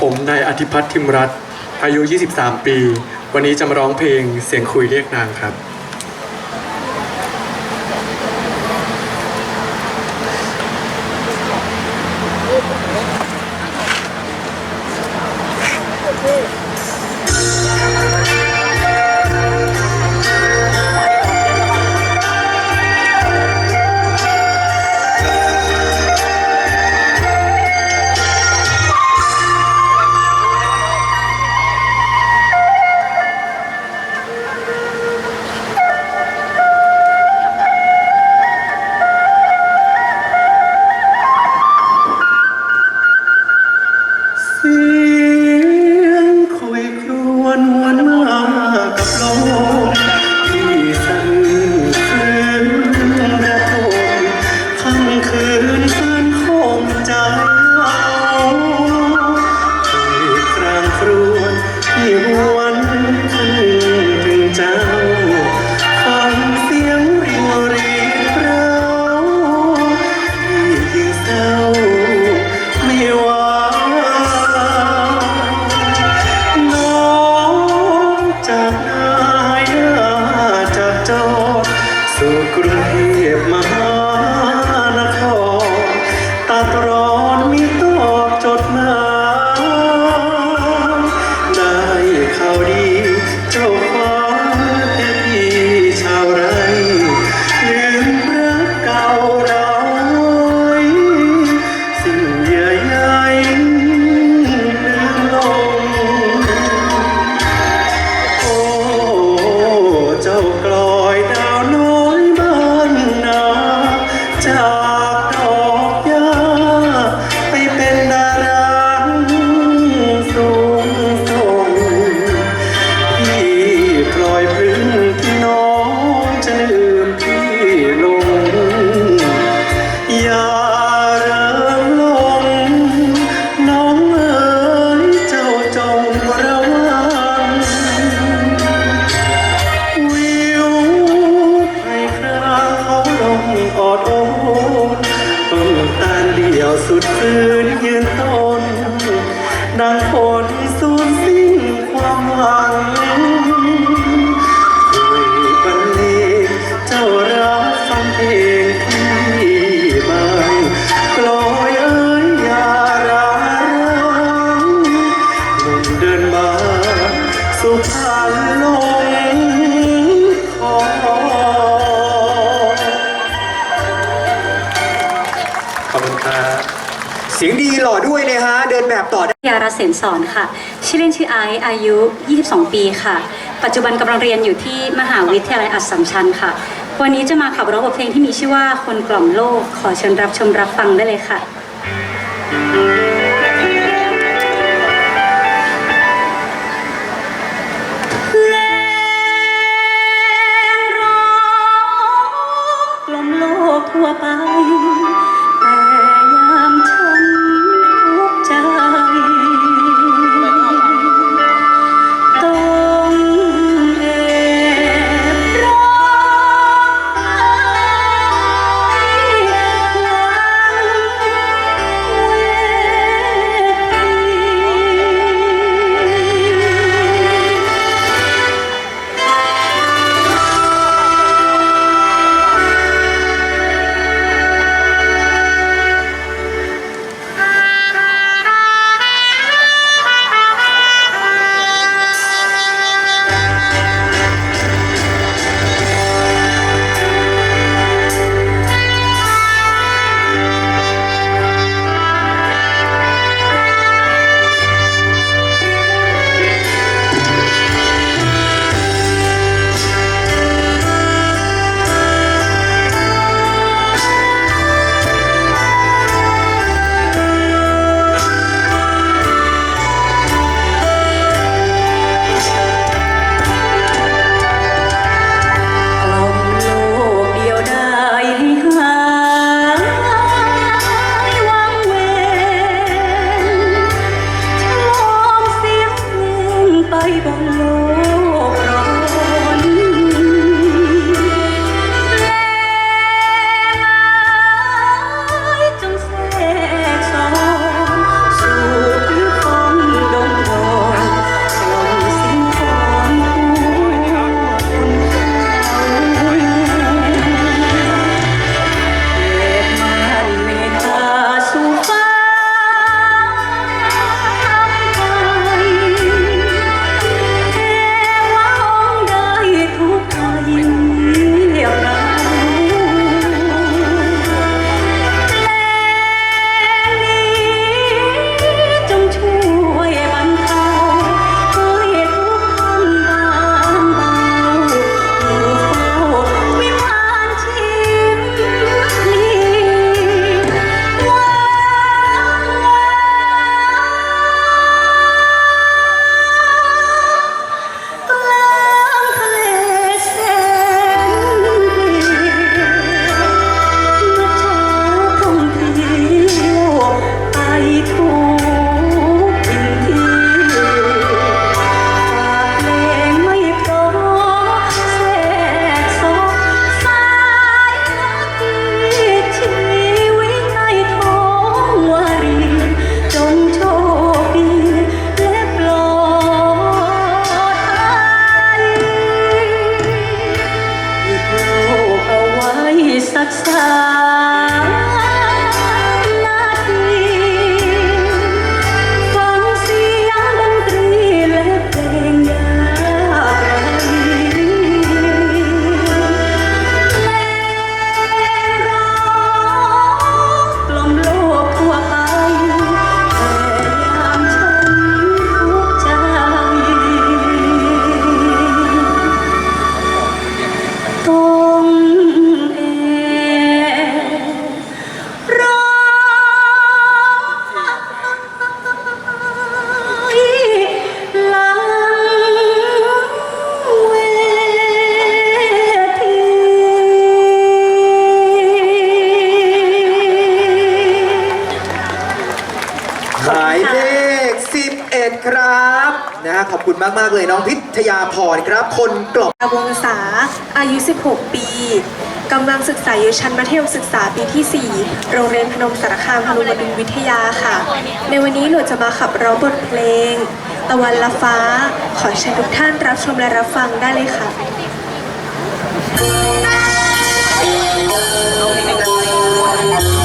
ผมนายอธิพัฒน์ทิมรัตน์อายุ 23 ปี วันนี้จะมาร้องเพลงเสียงคุยเรียกนางครับ เสียงดีหล่อด้วยนะฮะ เดินแบบต่อได้ ยาราเสนสอนค่ะ ชื่อเล่นชื่อไอซ์อายุ 22 ปีค่ะ ปัจจุบันกำลังเรียนอยู่ที่มหาวิทยาลัยอัสสัมชัญค่ะ วันนี้จะมาขับร้องบทเพลงที่มีชื่อว่าคนกล่อมโลก ขอเชิญรับชมรับฟังได้เลยค่ะ ขอบคุณมาก ๆ เลยน้องพิทยาพรครับ คนกล่อมวงศาอายุ 16 ปีกำลังศึกษาอยู่ชั้นมัธยมศึกษาปีที่ 4 โรงเรียนพนมสารคามพนมบดินทร์วิทยาค่ะ ในวันนี้หนูจะมาขับร้องบทเพลง ตะวันละฟ้า ขอเชิญทุกท่านรับชมและรับฟังได้เลยค่ะสุ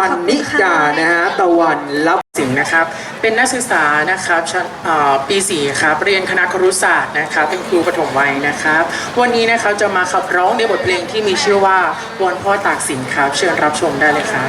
วันนิดานะฮะตะวันรับสิงห์นะครับ เป็นนักศึกษานะครับชั้นเอ่อปี4ครับเรียนคณะครุศาสตร์นะครับเป็นครูปฐมวัยนะครับ วันนี้นะครับจะมาขับร้องในบทเพลงที่มีชื่อว่าวันพ่อตากสินครับ เชิญรับชมได้เลยครับ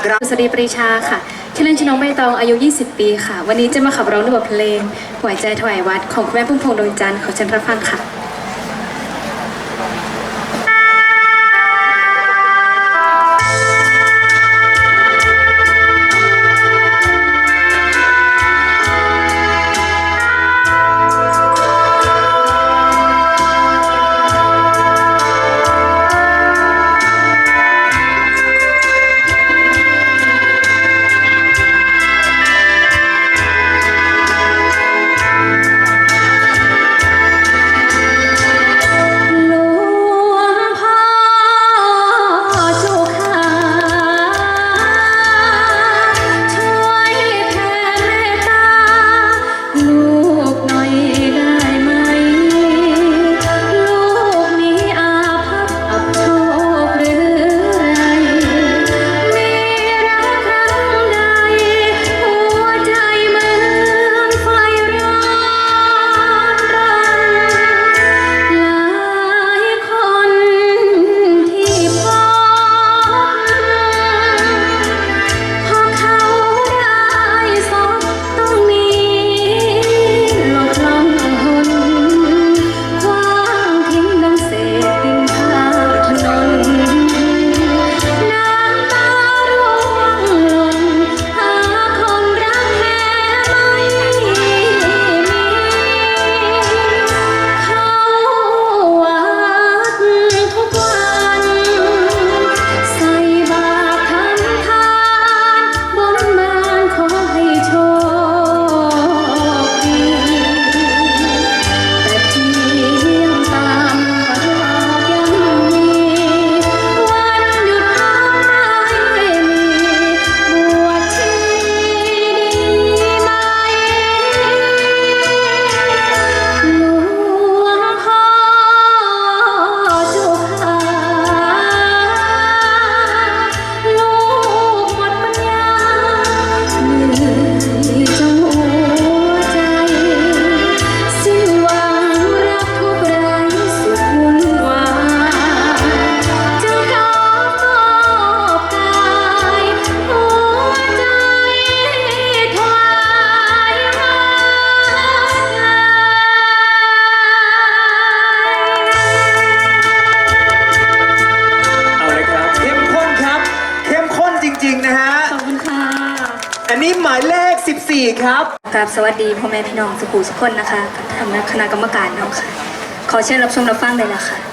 ของเราสดีปรีชาค่ะชื่อเล่นชื่อน้องใบตองอายุ 20 ปีค่ะ วันนี้จะมาขับร้องในบทเพลงหัวใจถวายวัดของคุณแม่พุ่มพวงดวงจันทร์ของฉันรับฟังค่ะัสดีพ่อแม่พี่น้องสุขุสุขคนนะคะทางคณะกรรมการเนาะค่ะ ขอเชิญรับชมรับฟังเลยละค่ะ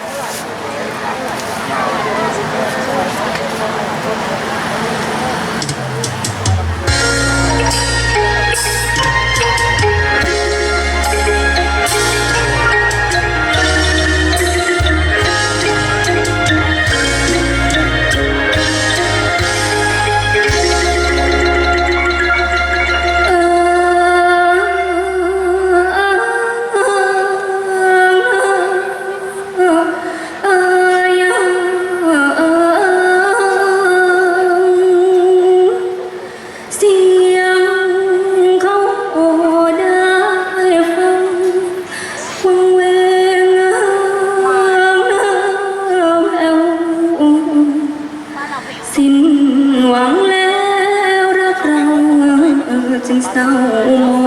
心骚动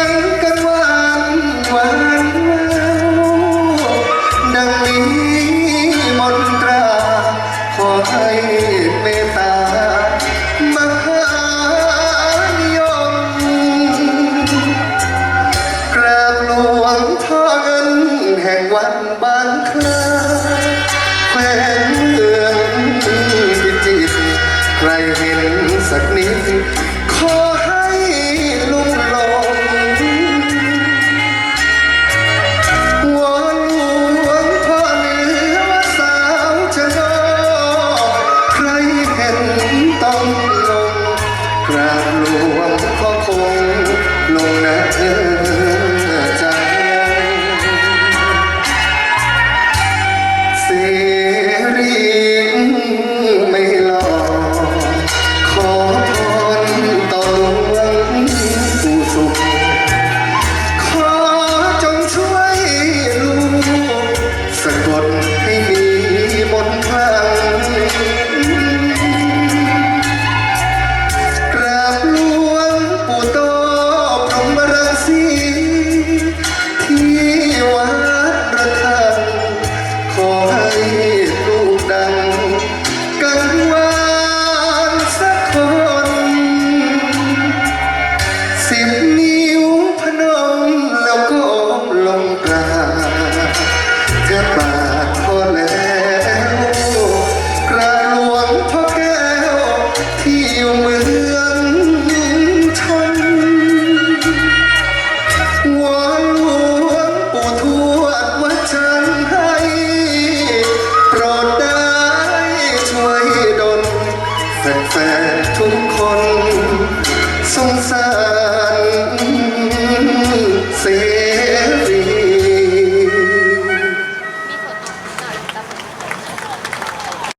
உயர் หลวงก็คงลงนะเธอ